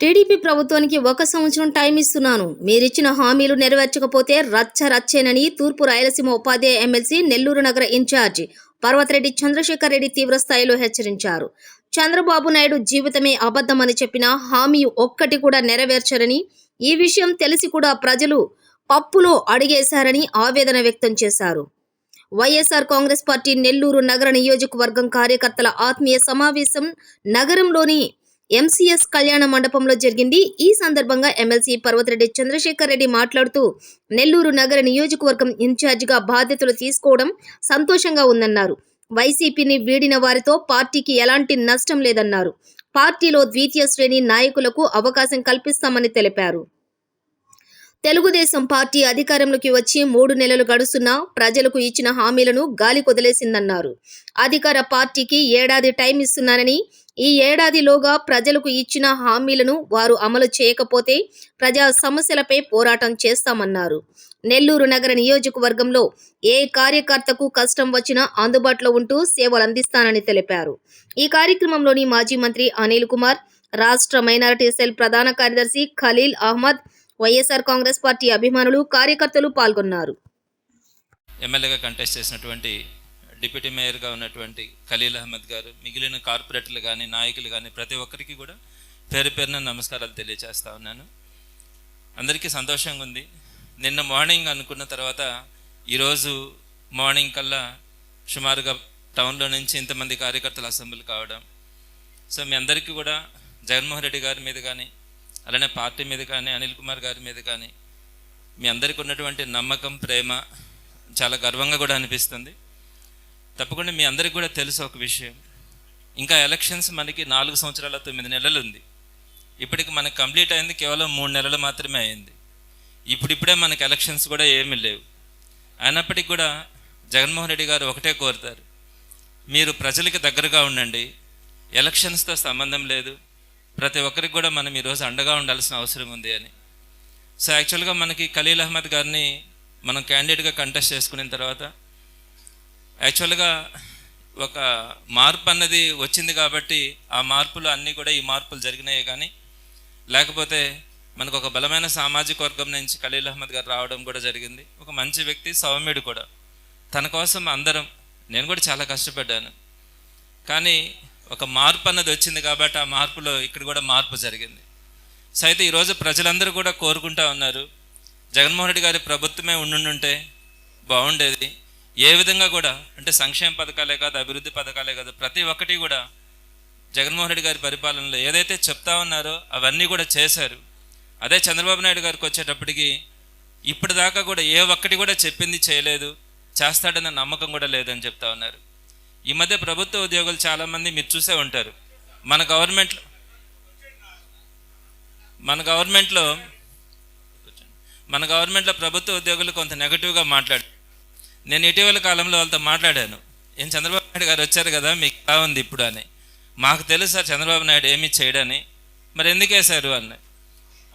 TDP ప్రభుత్వానికి ఒక సంవత్సరం టైం ఇస్తున్నాను. మీరిచ్చిన హామీలు నెరవేర్చకపోతే రచ్చ రచ్చేనని తూర్పు రాయలసీమ ఉపాధ్యాయ ఎమ్మెల్సీ నెల్లూరు నగర ఇన్ఛార్జి పర్వతరెడ్డి చంద్రశేఖర్ రెడ్డి తీవ్రస్థాయిలో హెచ్చరించారు. చంద్రబాబు నాయుడు జీవితమే అబద్ధమని చెప్పిన హామీ ఒక్కటి కూడా నెరవేర్చరని ఈ విషయం తెలిసి కూడా ప్రజలు పప్పులో అడిగేశారని ఆవేదన వ్యక్తం చేశారు. వైఎస్ఆర్ కాంగ్రెస్ పార్టీ నెల్లూరు నగర నియోజకవర్గం కార్యకర్తల ఆత్మీయ సమావేశం నగరంలోని ఎంసీఎస్ కళ్యాణ మండపంలో జరిగింది. ఈ సందర్భంగా ఎమ్మెల్సీ పర్వతిరెడ్డి చంద్రశేఖర్ రెడ్డి మాట్లాడుతూ నెల్లూరు నగర నియోజకవర్గం ఇన్ఛార్జిగా బాధ్యతలు తీసుకోవడం సంతోషంగా ఉందన్నారు. వైసీపీని వీడిన వారితో పార్టీకి ఎలాంటి నష్టం లేదన్నారు. పార్టీలో ద్వితీయ శ్రేణి నాయకులకు అవకాశం కల్పిస్తామని తెలిపారు. తెలుగుదేశం పార్టీ అధికారంలోకి వచ్చి మూడు నెలలు గడుస్తున్నా ప్రజలకు ఇచ్చిన హామీలను గాలి కొదిలేసిందన్నారు. అధికార పార్టీకి ఏడాది టైం ఇస్తున్నానని ఈ ఏడాదిలోగా ప్రజలకు ఇచ్చిన హామీలను వారు అమలు చేయకపోతే ప్రజా సమస్యలపై పోరాటం చేస్తామన్నారు. నెల్లూరు నగర నియోజకవర్గంలో ఏ కార్యకర్తకు కష్టం వచ్చినా అందుబాటులో ఉంటూ సేవలు అందిస్తానని తెలిపారు. ఈ కార్యక్రమంలోని మాజీ మంత్రి అనిల్ కుమార్ రాష్ట్ర మైనారిటీ సెల్ ప్రధాన కార్యదర్శి Khaleel Ahmed YSR Congress party అభిమానులు కార్యకర్తలు పాల్గొన్నారు. ఎమ్మెల్యేగా కంటెస్ట్ చేసినటువంటి డిప్యూటీ మేయర్గా ఉన్నటువంటి ఖలీల్ అహ్మద్ గారు మిగిలిన కార్పొరేటర్లు కానీ నాయకులు కానీ ప్రతి ఒక్కరికి కూడా పేరు పేరున నమస్కారాలు తెలియజేస్తా ఉన్నాను. అందరికీ సంతోషంగా ఉంది. నిన్న మార్నింగ్ అనుకున్న తర్వాత ఈరోజు మార్నింగ్ కల్లా సుమారుగా టౌన్లో నుంచి ఇంతమంది కార్యకర్తలు అసెంబ్లీ కావడం. సో మీ అందరికీ కూడా జగన్మోహన్ రెడ్డి గారి మీద కానీ అలానే పార్టీ మీద కానీ అనిల్ కుమార్ గారి మీద కానీ మీ అందరికీ ఉన్నటువంటి నమ్మకం ప్రేమ చాలా గర్వంగా కూడా అనిపిస్తుంది. తప్పకుండా మీ అందరికీ కూడా తెలుసు ఒక విషయం. ఇంకా ఎలక్షన్స్ మనకి నాలుగు సంవత్సరాల తొమ్మిది నెలలు ఉంది. ఇప్పటికి మనకి కంప్లీట్ అయింది కేవలం మూడు నెలలు మాత్రమే అయింది. ఇప్పుడిప్పుడే మనకు ఎలక్షన్స్ కూడా ఏమీ లేవు. అయినప్పటికీ కూడా జగన్మోహన్ రెడ్డి గారు ఒకటే కోరుతారు. మీరు ప్రజలకి దగ్గరగా ఉండండి. ఎలక్షన్స్తో సంబంధం లేదు. ప్రతి ఒక్కరికి కూడా మనం ఈరోజు అండగా ఉండాల్సిన అవసరం ఉంది అని. సో యాక్చువల్గా మనకి ఖలీల్ అహ్మద్ గారిని మనం క్యాండిడేట్గా కంటెస్ట్ చేసుకున్న తర్వాత యాక్చువల్గా ఒక మార్పు అన్నది వచ్చింది కాబట్టి ఆ మార్పులు అన్నీ కూడా ఈ మార్పులు జరిగినాయి కానీ లేకపోతే మనకు ఒక బలమైన సామాజిక వర్గం నుంచి ఖలీల్ అహ్మద్ గారు రావడం కూడా జరిగింది. ఒక మంచి వ్యక్తి సౌమ్యుడు కూడా. తన కోసం అందరం నేను కూడా చాలా కష్టపడ్డాను. కానీ ఒక మార్పు అన్నది వచ్చింది కాబట్టి ఆ మార్పులో ఇక్కడ కూడా మార్పు జరిగింది. సో అయితే ఈరోజు ప్రజలందరూ కూడా కోరుకుంటా ఉన్నారు జగన్మోహన్ రెడ్డి గారి ప్రభుత్వమే ఉండుంటే బాగుండేది. ఏ విధంగా కూడా అంటే సంక్షేమ పథకాలే కాదు అభివృద్ధి పథకాలే కాదు ప్రతి ఒక్కటి కూడా జగన్మోహన్ రెడ్డి గారి పరిపాలనలో ఏదైతే చెప్తా ఉన్నారో అవన్నీ కూడా చేశారు. అదే చంద్రబాబు నాయుడు గారికి వచ్చేటప్పటికి ఇప్పటిదాకా కూడా ఏ ఒక్కటి కూడా చెప్పింది చేయలేదు చేస్తాడన్న నమ్మకం కూడా లేదని చెప్తా ఉన్నారు. ఈ మధ్య ప్రభుత్వ ఉద్యోగులు చాలామంది మీరు చూసే ఉంటారు. మన గవర్నమెంట్లో మన గవర్నమెంట్లో మన గవర్నమెంట్లో ప్రభుత్వ ఉద్యోగులు కొంత నెగటివ్గా మాట్లాడు నేను ఇటీవల కాలంలో వాళ్ళతో మాట్లాడాను. ఏం చంద్రబాబు నాయుడు గారు వచ్చారు కదా మీకు ఎలా ఉంది ఇప్పుడు అని. మాకు తెలుసు సార్ చంద్రబాబు నాయుడు ఏమీ చేయడని. మరి ఎందుకు వేశారు అన్న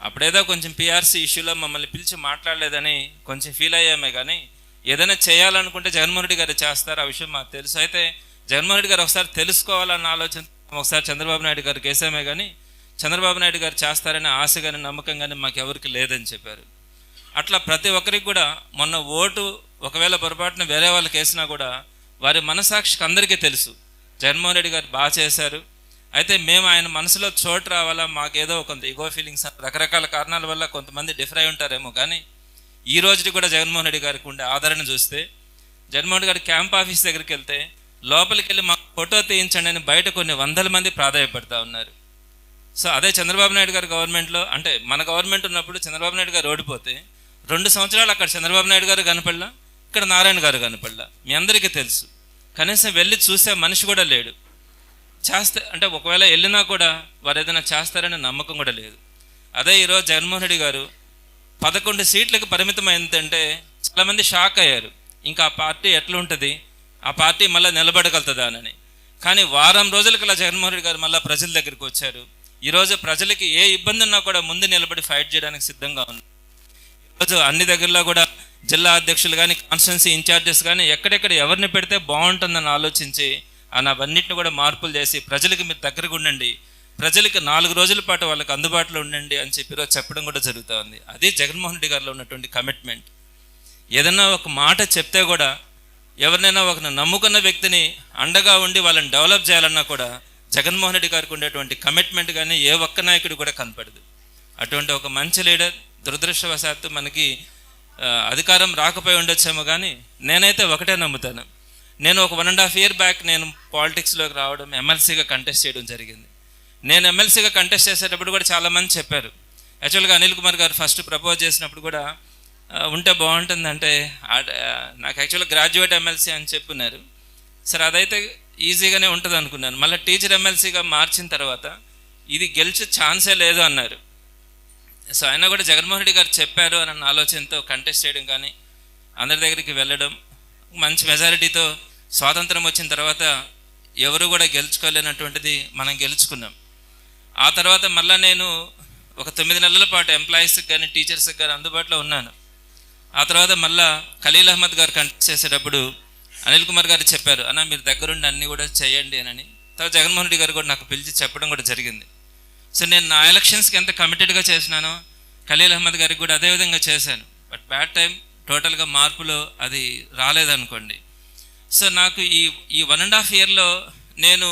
అప్పుడేదో కొంచెం పిఆర్సీ ఇష్యూలో మమ్మల్ని పిలిచి మాట్లాడలేదని కొంచెం ఫీల్ అయ్యామే కానీ ఏదైనా చేయాలనుకుంటే జగన్మోహన్ రెడ్డి గారు చేస్తారు ఆ విషయం మాకు తెలుసు. అయితే జగన్మోహన్ రెడ్డి గారు ఒకసారి తెలుసుకోవాలన్న ఆలోచన ఒకసారి చంద్రబాబు నాయుడు గారికి వేసామే కానీ చంద్రబాబు నాయుడు గారు చేస్తారనే ఆశ కానీ నమ్మకం కానీ మాకు ఎవరికి లేదని చెప్పారు. అట్లా ప్రతి ఒక్కరికి కూడా మొన్న ఓటు ఒకవేళ పొరపాటున వేరే వాళ్ళకి వేసినా కూడా వారి మనసాక్షికి అందరికీ తెలుసు. జగన్మోహన్ రెడ్డి గారు బాగా చేశారు. అయితే మేము ఆయన మనసులో చోటు రావాలా? మాకేదో కొంత ఇగో ఫీలింగ్స్ రకరకాల కారణాల వల్ల కొంతమంది డిఫర్ అయి ఉంటారేమో కానీ ఈ రోజుకి కూడా జగన్మోహన్ రెడ్డి గారికి ఉండే ఆదరణ చూస్తే జగన్మోహన్ రెడ్డి గారి క్యాంప్ ఆఫీస్ దగ్గరికి వెళ్తే లోపలికి వెళ్ళి మాకు ఫోటో తీయించండి అని బయట కొన్ని వందల మంది ప్రాధాయపడతా ఉన్నారు. సో అదే చంద్రబాబు నాయుడు గారి గవర్నమెంట్లో అంటే మన గవర్నమెంట్ ఉన్నప్పుడు చంద్రబాబు నాయుడు గారు ఓడిపోతే రెండు సంవత్సరాలు అక్కడ చంద్రబాబు నాయుడు గారు కనపడలా ఇక్కడ నారాయణ గారు కనపడలా మీ అందరికీ తెలుసు. కనీసం వెళ్ళి చూసే మనిషి కూడా లేడు. చేస్తే అంటే ఒకవేళ వెళ్ళినా కూడా వారు ఏదైనా చేస్తారనే నమ్మకం కూడా లేదు. అదే ఈరోజు జగన్మోహన్ రెడ్డి గారు పదకొండు సీట్లకు పరిమితం అయిందంటే చాలామంది షాక్ అయ్యారు. ఇంకా ఆ పార్టీ ఎట్లుంటుంది? ఆ పార్టీ మళ్ళీ నిలబడగలుగుతుందా అని. కానీ వారం రోజులకు అలా జగన్మోహన్ రెడ్డి గారు మళ్ళీ ప్రజల దగ్గరికి వచ్చారు. ఈరోజు ప్రజలకి ఏ ఇబ్బంది ఉన్నా కూడా ముందు నిలబడి ఫైట్ చేయడానికి సిద్ధంగా ఉన్నారు. ఈరోజు అన్ని దగ్గరలో కూడా జిల్లా అధ్యక్షులు కానీ కాన్స్టిట్యున్సీ ఇన్ఛార్జెస్ కానీ ఎక్కడెక్కడ ఎవరిని పెడితే బాగుంటుందని ఆలోచించి అని అవన్నిటిని కూడా మార్పులు చేసి ప్రజలకు మీరు దగ్గరగా ఉండండి. ప్రజలకు నాలుగు రోజుల పాటు వాళ్ళకి అందుబాటులో ఉండండి అని చెప్పి రోజు చెప్పడం కూడా జరుగుతూ ఉంది. అది జగన్మోహన్ రెడ్డి గారిలో ఉన్నటువంటి కమిట్మెంట్ ఏదైనా ఒక మాట చెప్తే కూడా ఎవరినైనా ఒక నమ్ముకున్న వ్యక్తిని అండగా ఉండి వాళ్ళని డెవలప్ చేయాలన్నా కూడా జగన్మోహన్ రెడ్డి గారికి ఉండేటువంటి కమిట్మెంట్ కానీ ఏ ఒక్క నాయకుడు కూడా కనపడదు. అటువంటి ఒక మంచి లీడర్ దురదృష్టవశాత్తు మనకి అధికారం రాకపోయి ఉండొచ్చేమో కానీ నేనైతే ఒకటే నమ్ముతాను. నేను ఒక one and half year back నేను పాలిటిక్స్లోకి రావడం ఎమ్మెల్సీగా కంటెస్ట్ చేయడం జరిగింది. నేను ఎమ్మెల్సీగా కంటెస్ట్ చేసేటప్పుడు కూడా చాలామంది చెప్పారు. యాక్చువల్గా అనిల్ కుమార్ గారు ఫస్ట్ ప్రపోజ్ చేసినప్పుడు కూడా ఉంటే బాగుంటుందంటే నాకు యాక్చువల్గా గ్రాడ్యుయేట్ ఎమ్మెల్సీ అని చెప్పున్నారు. సరే అదైతే ఈజీగానే ఉంటుంది అనుకున్నాను మళ్ళీ టీచర్ ఎమ్మెల్సీగా మార్చిన తర్వాత ఇది గెలిచే ఛాన్సే లేదు అన్నారు. సో ఆయన కూడా జగన్మోహన్ రెడ్డి గారు చెప్పారు అన్న ఆలోచనతో కంటెస్ట్ చేయడం కానీ అందరి దగ్గరికి వెళ్ళడం మంచి మెజారిటీతో స్వాతంత్రం వచ్చిన తర్వాత ఎవరు కూడా గెలుచుకోలేనటువంటిది మనం గెలుచుకున్నాం. ఆ తర్వాత మళ్ళీ నేను ఒక తొమ్మిది నెలల పాటు ఎంప్లాయీస్కి కానీ టీచర్స్కి కానీ అందుబాటులో ఉన్నాను. ఆ తర్వాత మళ్ళా ఖలీల్ అహ్మద్ గారు కంటెక్ట్ చేసేటప్పుడు అనిల్ కుమార్ గారు చెప్పారు అన్న మీరు దగ్గరుండి అన్నీ కూడా చేయండి అని తర్వాత జగన్మోహన్ రెడ్డి గారు కూడా నాకు పిలిచి చెప్పడం కూడా జరిగింది. సో నేను నా ఎలక్షన్స్కి ఎంత కమిటెడ్గా చేసినానో ఖలీల్ అహ్మద్ గారికి కూడా అదే విధంగా చేశాను. బట్ బ్యాడ్ టైం టోటల్గా మార్పులో అది రాలేదనుకోండి. సో నాకు ఈ ఈ వన్ అండ్ హాఫ్ ఇయర్లో నేను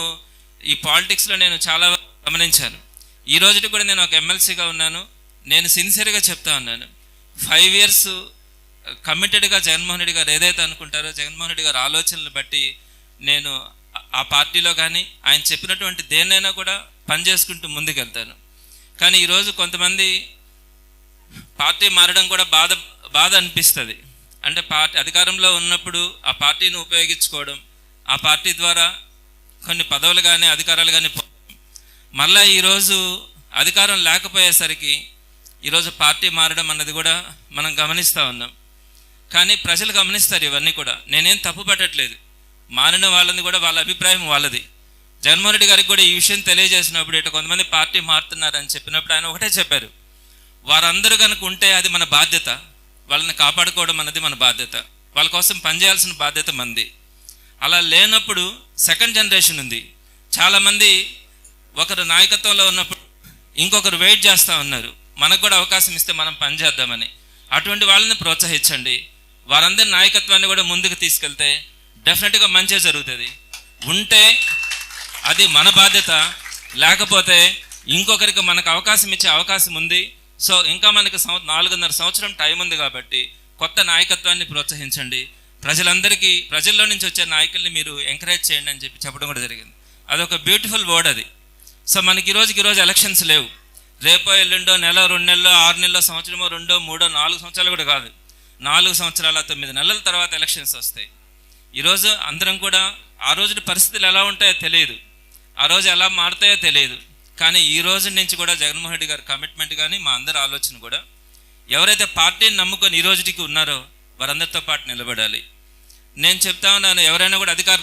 ఈ పాలిటిక్స్లో నేను చాలా గమనించాను. ఈ రోజుకి కూడా నేను ఒక ఎమ్మెల్సీగా ఉన్నాను. నేను సిన్సియర్గా చెప్తా ఉన్నాను. ఫైవ్ ఇయర్స్ కమిటెడ్గా జగన్మోహన్ రెడ్డి గారు ఏదైతే అనుకుంటారో జగన్మోహన్ రెడ్డి గారు ఆలోచనలు బట్టి నేను ఆ- పార్టీలో కానీ ఆయన చెప్పినటువంటి దేన్నైనా కూడా పనిచేసుకుంటూ ముందుకెళ్తాను. కానీ ఈరోజు కొంతమంది పార్టీ మారడం కూడా బాధ బాధ అనిపిస్తుంది. అంటే పార్టీ అధికారంలో ఉన్నప్పుడు ఆ పార్టీని ఉపయోగించుకోవడం ఆ పార్టీ ద్వారా కొన్ని పదవులు కానీ అధికారాలు కానీ మళ్ళా ఈరోజు అధికారం లేకపోయేసరికి ఈరోజు పార్టీ మారడం అన్నది కూడా మనం గమనిస్తూ ఉన్నాం. కానీ ప్రజలు గమనిస్తారు ఇవన్నీ కూడా. నేనేం తప్పు పట్టట్లేదు. మారిన వాళ్ళని కూడా వాళ్ళ అభిప్రాయం వాళ్ళది. జగన్మోహన్ రెడ్డి గారికి కూడా ఈ విషయం తెలియజేసినప్పుడు ఇటు కొంతమంది పార్టీ మారుతున్నారని చెప్పినప్పుడు ఆయన ఒకటే చెప్పారు. వారందరూ కనుక ఉంటే అది మన బాధ్యత. వాళ్ళని కాపాడుకోవడం అన్నది మన బాధ్యత. వాళ్ళ కోసం పనిచేయాల్సిన బాధ్యత మంది. అలా లేనప్పుడు సెకండ్ జనరేషన్ ఉంది. చాలామంది ఒకరు నాయకత్వంలో ఉన్నప్పుడు ఇంకొకరు వెయిట్ చేస్తూ ఉన్నారు. మనకు కూడా అవకాశం ఇస్తే మనం పనిచేద్దామని అటువంటి వాళ్ళని ప్రోత్సహించండి. వారందరి నాయకత్వాన్ని కూడా ముందుకు తీసుకెళ్తే డెఫినెట్గా మంచిగా జరుగుతుంది. ఉంటే అది మన బాధ్యత. లేకపోతే ఇంకొకరికి మనకు అవకాశం ఇచ్చే అవకాశం ఉంది. సో ఇంకా మనకు సంవ నాలుగున్నర సంవత్సరం టైం ఉంది కాబట్టి కొత్త నాయకత్వాన్ని ప్రోత్సహించండి. ప్రజలందరికీ ప్రజల్లో నుంచి వచ్చే నాయకుల్ని మీరు ఎంకరేజ్ చేయండి అని చెప్పి చెప్పడం కూడా జరిగింది. అదొక బ్యూటిఫుల్ వర్డ్ అది. సో మనకి ఈ రోజుకి ఈరోజు ఎలక్షన్స్ లేవు. రేపో ఎల్లుండో నెల రెండు నెలలో ఆరు నెలలో సంవత్సరమో రెండో మూడో నాలుగు సంవత్సరాలు కూడా కాదు. నాలుగు సంవత్సరాల తొమ్మిది నెలల తర్వాత ఎలక్షన్స్ వస్తాయి. ఈరోజు అందరం కూడా ఆ రోజు పరిస్థితులు ఎలా ఉంటాయో తెలియదు. ఆ రోజు ఎలా మారుతాయో తెలియదు. కానీ ఈ రోజు నుంచి కూడా జగన్మోహన్ రెడ్డి గారి కమిట్మెంట్ కానీ మా అందరి ఆలోచన కూడా ఎవరైతే పార్టీని నమ్ముకొని ఈ రోజుకి ఉన్నారో వారందరితో పాటు నిలబడాలి. నేను చెప్తా ఉన్నాను ఎవరైనా కూడా అధికార